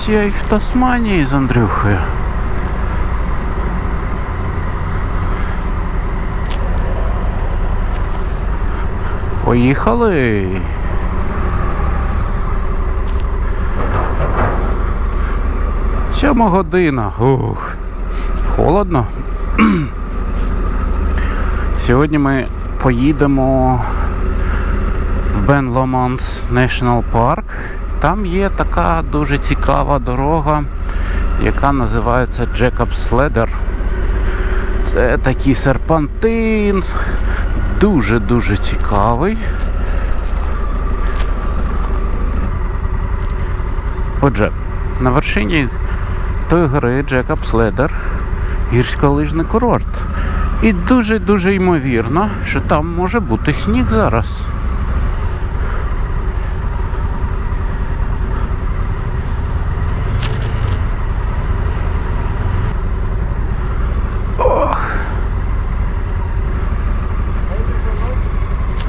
ось я і в Тасманії з Андрюхою. Поїхали. Сьома година. Ух. Холодно. Сьогодні ми поїдемо в Бен Ломанс National Park. Там є така дуже цікава дорога, яка називається Jacob's Ladder. Це такий серпантин, дуже-дуже цікавий. Отже, на вершині тої гори Jacob's Ladder гірськолижний курорт. І дуже-дуже ймовірно, що там може бути сніг зараз.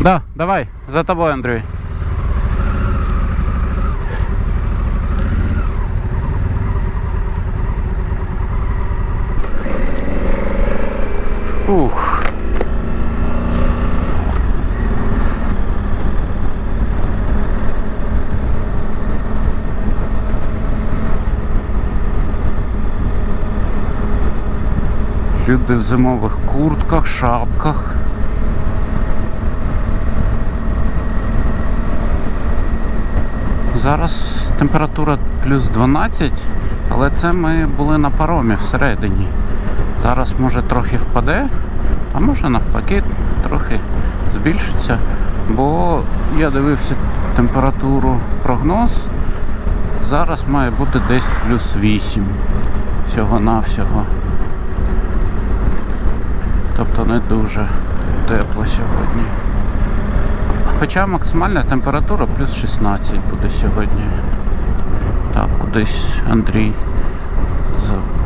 Да, давай, за тобой, Андрей. Ух. Люди в зимових куртках, шапках. Зараз температура плюс 12, але це ми були на паромі всередині. Зараз може трохи впаде, а може навпаки трохи збільшиться. Бо я дивився температуру прогноз. Зараз має бути десь плюс 8 всього-навсього. Тобто не дуже тепло сьогодні. Хоча максимальна температура плюс 16 буде сьогодні. Так, кудись Андрій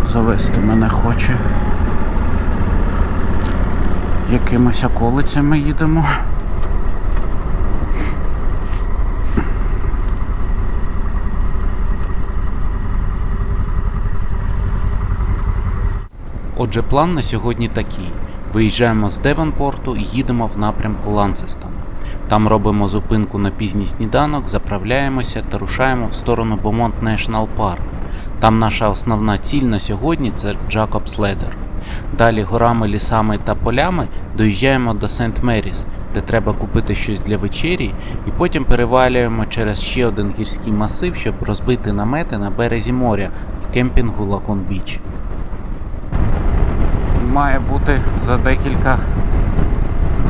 завести мене хоче. Якимись околицями їдемо. Отже, план на сьогодні такий. Виїжджаємо з Девонпорту і їдемо в напрямку Ланцестона. Там робимо зупинку на пізній сніданок, заправляємося та рушаємо в сторону Бомонт National Park. Там наша основна ціль на сьогодні це Джакобс Ледер. Далі горами, лісами та полями доїжджаємо до Сент Меріс, де треба купити щось для вечері, і потім перевалюємо через ще один гірський масив, щоб розбити намети на березі моря в кемпінгу Лакон Біч. Має бути за декілька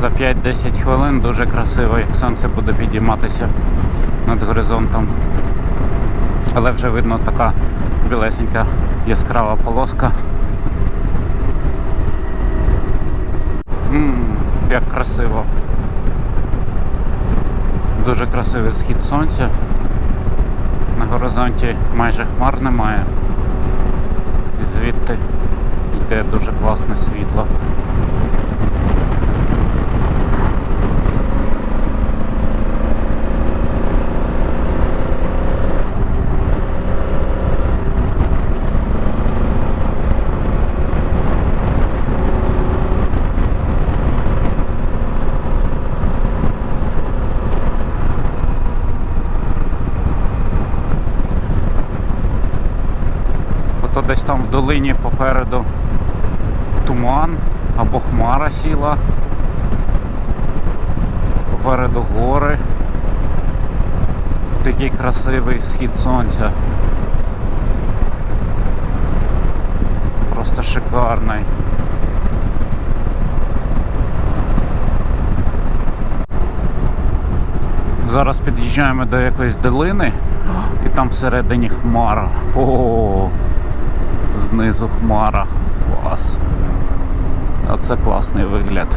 за 5-10 хвилин дуже красиво, як сонце буде підійматися над горизонтом. Але вже видно така білесенька яскрава полоска. Ммм, як красиво. Дуже красивий схід сонця. На горизонті майже хмар немає. І звідти йде дуже класне світло. Десь там в долині попереду туман або хмара сіла. Попереду гори. Такий красивий схід сонця. Просто шикарний. Зараз під'їжджаємо до якоїсь долини і там всередині хмара. О, знизу хмара. Клас. Оце класний вигляд.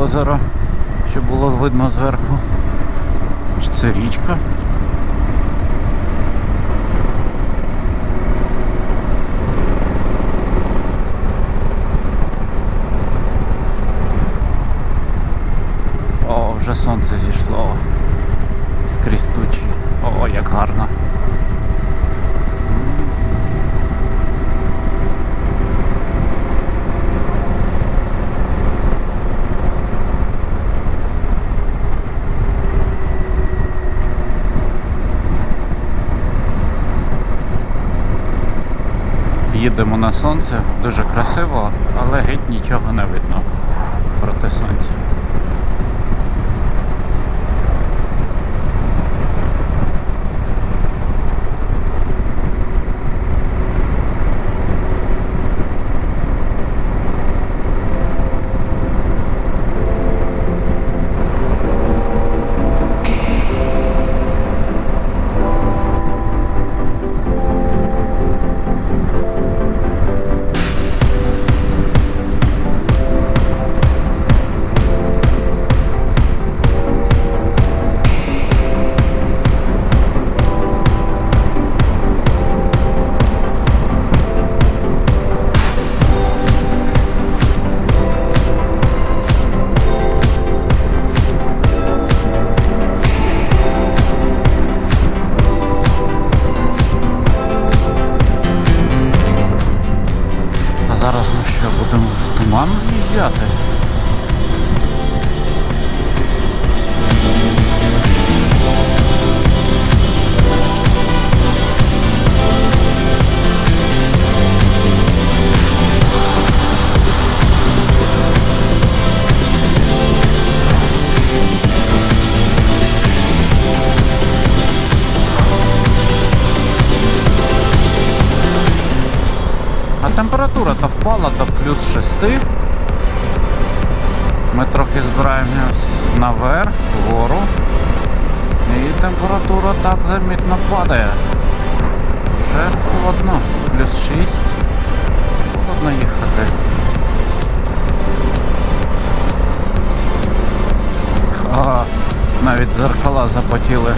Озеро, щоб було видно зверху. Чи це річка? О, вже сонце зійшло. Скрізь тучі. О, як гарно. Їдемо на сонце, дуже красиво, але геть нічого не видно проти сонця. Температура то впала до плюс 6. Ми трохи збираємось наверх, вгору. І температура так замітно падає. Ще холодно. Плюс 6. Холодно їхати. А, навіть зеркала запотіли.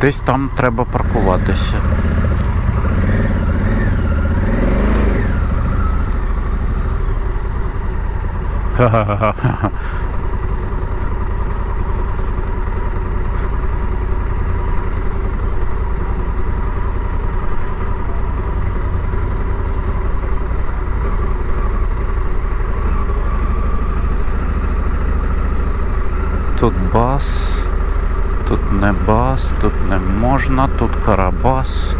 Десь там треба паркуватися. Тут бас, тут не бас, тут не можна, тут карабас.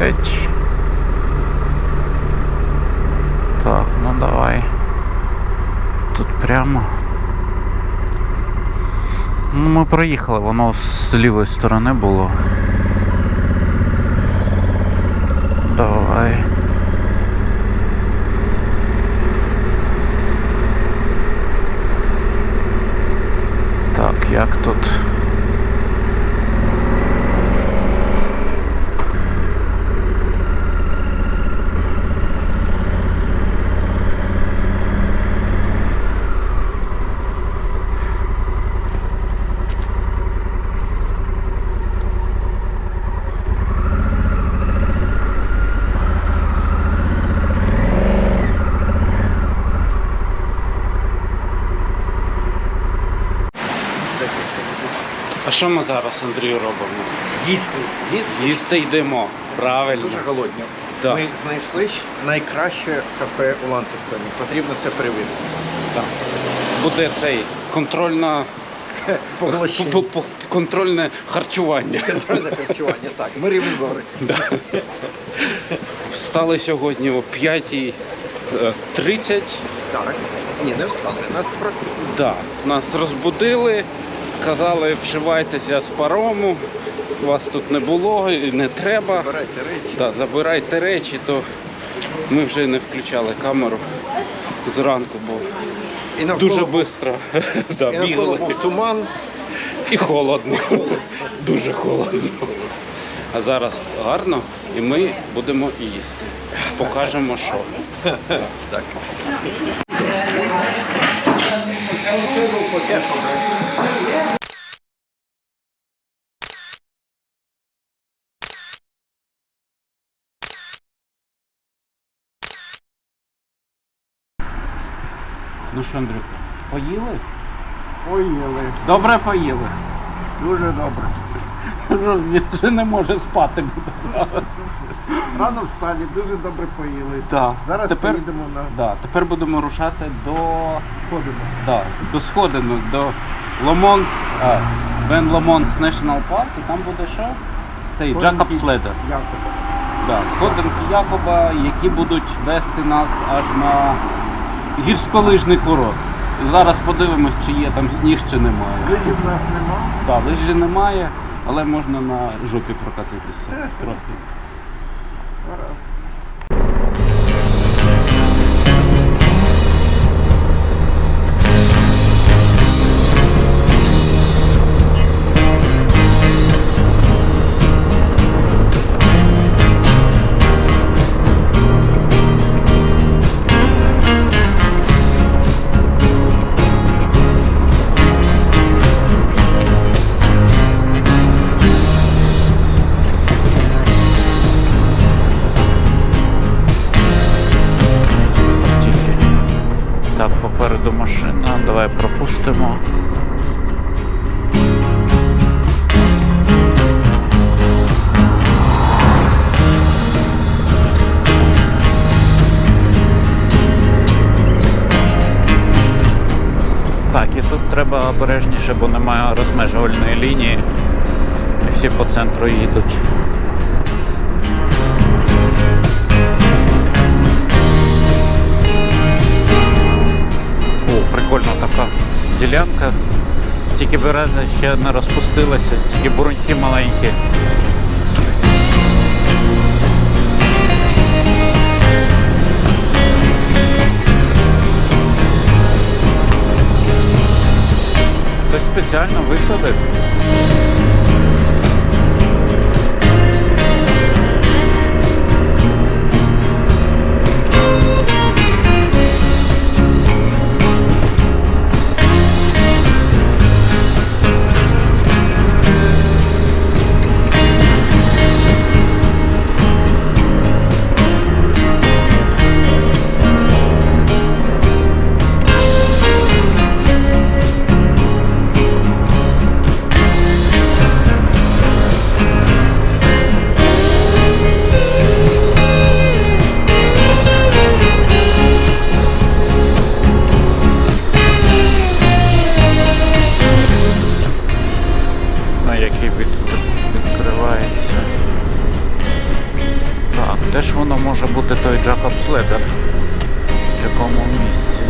Еч. Так, ну давай. Тут прямо. Ну, ми проїхали, воно з лівої сторони було. Давай. Так, як тут? А що ми зараз, Андрію, робимо? Їсти, їсти. Їсти йдемо. Правильно. Дуже голодні. Так. Ми знайшли найкраще кафе у Ланцестоні. Потрібно це перевірити. Так. Буде цей контрольна Поглощення. по- по- контрольне харчування. Контрольне харчування. Так, ми ревізори. Встали сьогодні о 5.30. Так. Ні, не встали. Нас про... Да, нас розбудили, сказали, вшивайтеся з парому. Вас тут не було і не треба. Збирайте речі. Да, забирайте речі, то ми вже не включали камеру зранку, бо І навколо, дуже швидко да, і навколо бігли. був туман. І холодно. Дуже холодно. А зараз гарно і ми будемо їсти. Покажемо, що. Так. Ну що, Андрюха, поїли? Поїли. Добре поїли. Дуже добре. Він вже не може спати. Рано встали, дуже добре поїли. Да. Зараз тепер, поїдемо на да, тепер будемо рушати до, сходимо. да, до сходинок, до Ломонт, а, Вен Ломонт National Park, і там буде що? Цей Джакоб Следер. Якоба. Да, сходинки Якоба, які будуть вести нас аж на гірськолижний курорт. І зараз подивимось, чи є там сніг, чи немає. Лижі в нас немає. Так, лижі немає, але можна на жопі прокатитися трохи. машина, давай пропустимо. Так, і тут треба обережніше, бо немає розмежувальної лінії. І всі по центру їдуть. Ділянка. Тільки береза ще не розпустилася, тільки буруньки маленькі. Хтось спеціально висадив. Може бути той Джакобс Ледер. В якому місці.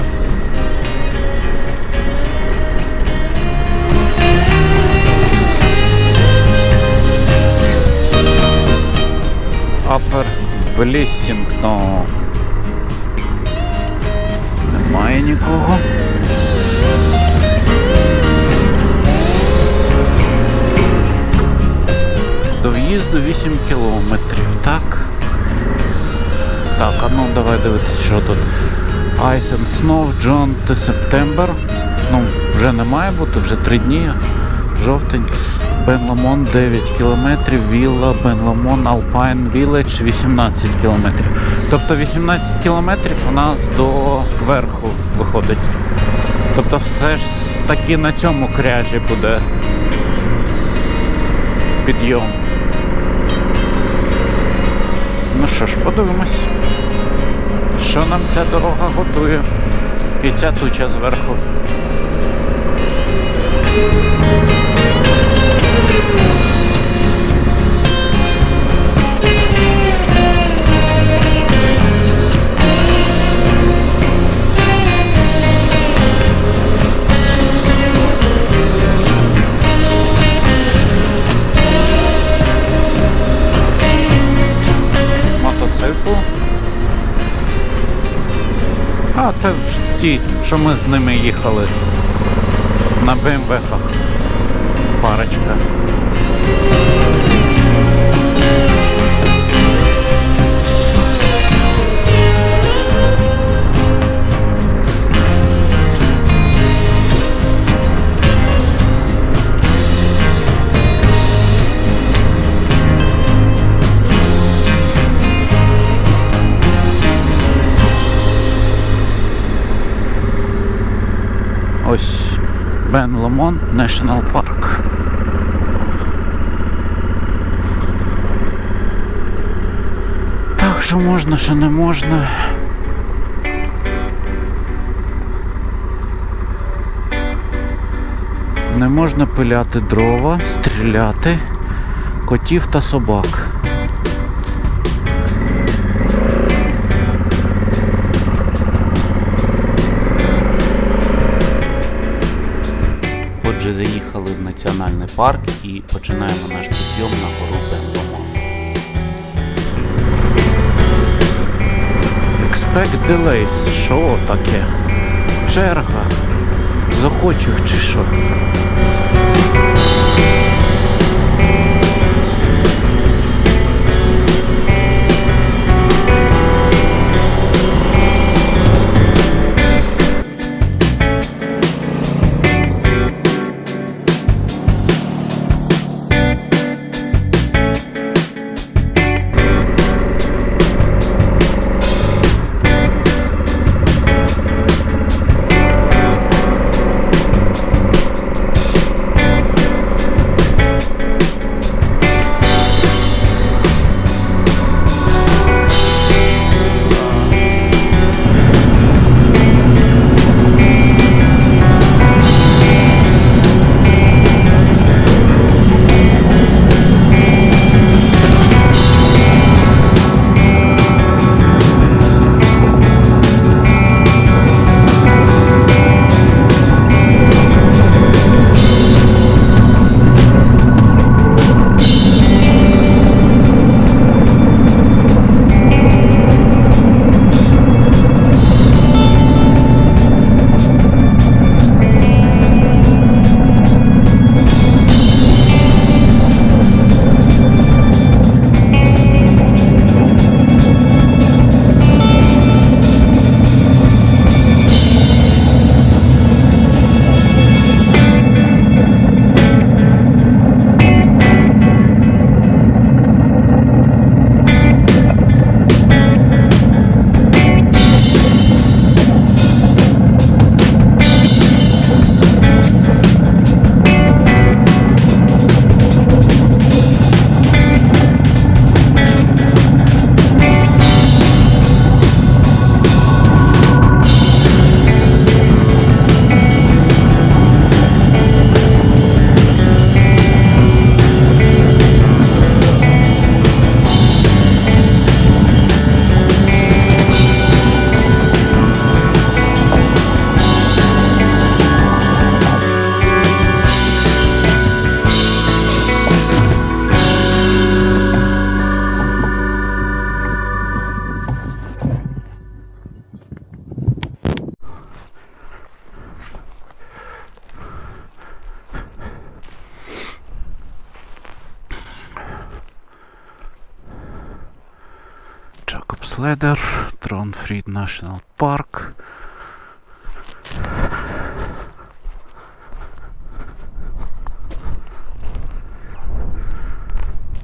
Upper Blessington. Немає нікого. До в'їзду 8 кілометрів, так? Так, а ну давай дивитися, що тут. Ice and Snow, John to September. Ну, вже не має бути, вже 3 дні. Жовтень. Бен Ламон 9 кілометрів, Вілла, Бен Ламон, Алпайн Village 18 кілометрів. Тобто 18 кілометрів у нас до верху виходить. Тобто все ж таки на цьому кряжі буде підйом. Ну що ж, подивимось, що нам ця дорога готує. І ця туча зверху. Ті, що ми з ними їхали на БМВ-хах. Парочка. Бен Ломон National Park. Так, що можна, що не можна. Не можна пиляти дрова, стріляти, котів та собак. Отже, заїхали в національний парк і починаємо наш підйом на гору Бенломо. Expect delays. Що таке? Черга. захочих чи що? Ледер, Тронфрід National Парк.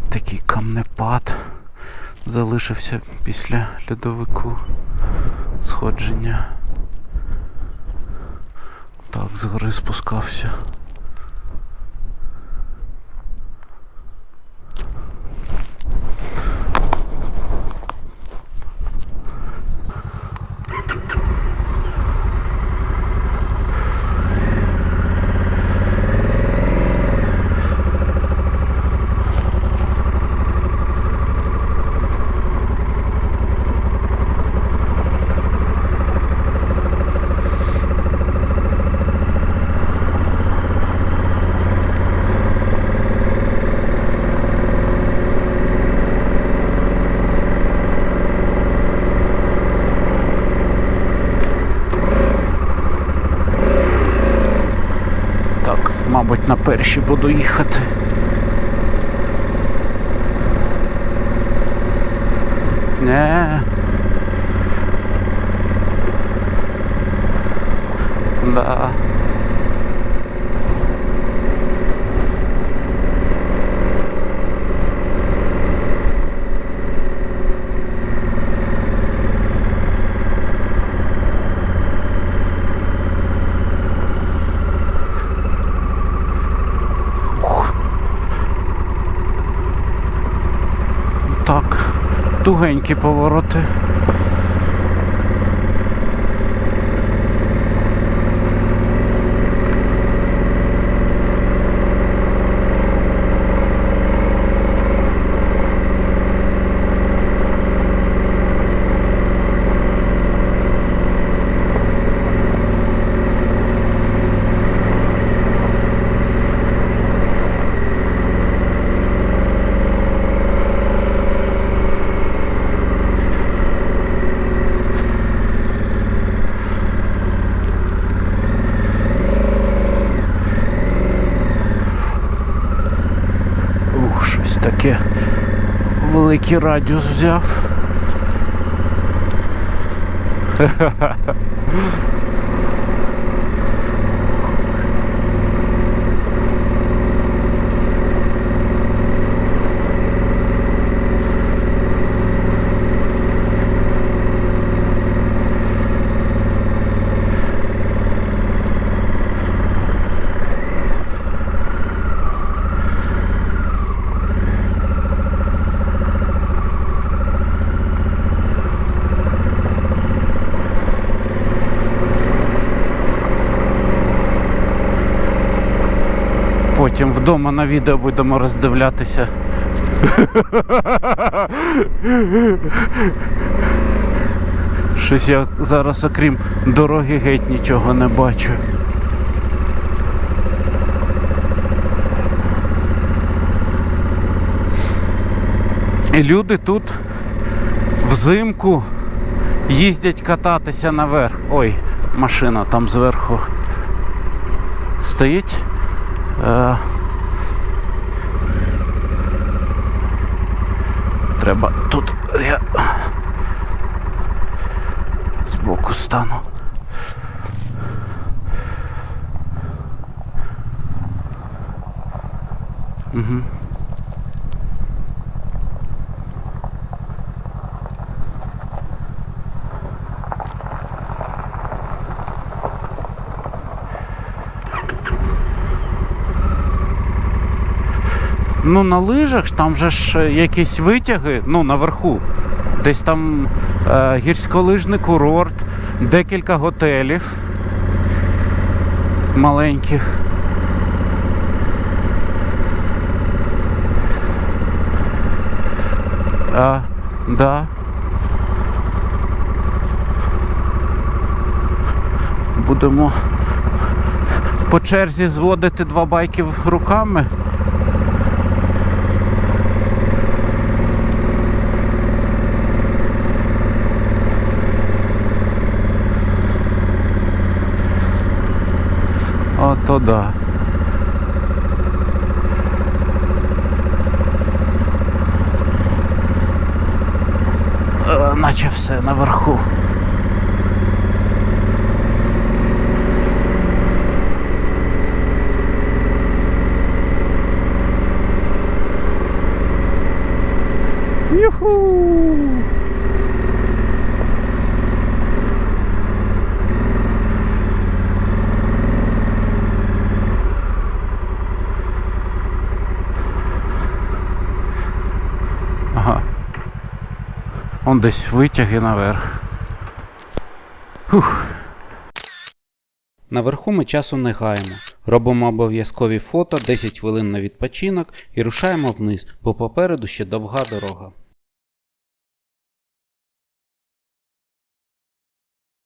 Такий камнепад залишився після льодовику сходження. Так, згори спускався. Так, перші буду їхати. Не. Да. Ух. Так, тугенькі повороти. Ух, щось таке. Великий радіус взяв. Потім вдома на відео будемо роздивлятися. Щось я зараз, окрім дороги, геть нічого не бачу. І люди тут взимку їздять кататися наверх. Ой, машина там зверху стоїть. Е, Треба тут я збоку стану. Угу. Ну, на лижах там же ж е, якісь витяги, ну, наверху. Десь там е, гірськолижний курорт, декілька готелів маленьких. А, да. Будемо по черзі зводити два байки руками. Ото да. Е, наче все наверху. Юху! Он десь витяги наверх. Фух. Наверху ми часу не гаємо. Робимо обов'язкові фото, 10 хвилин на відпочинок і рушаємо вниз, бо попереду ще довга дорога.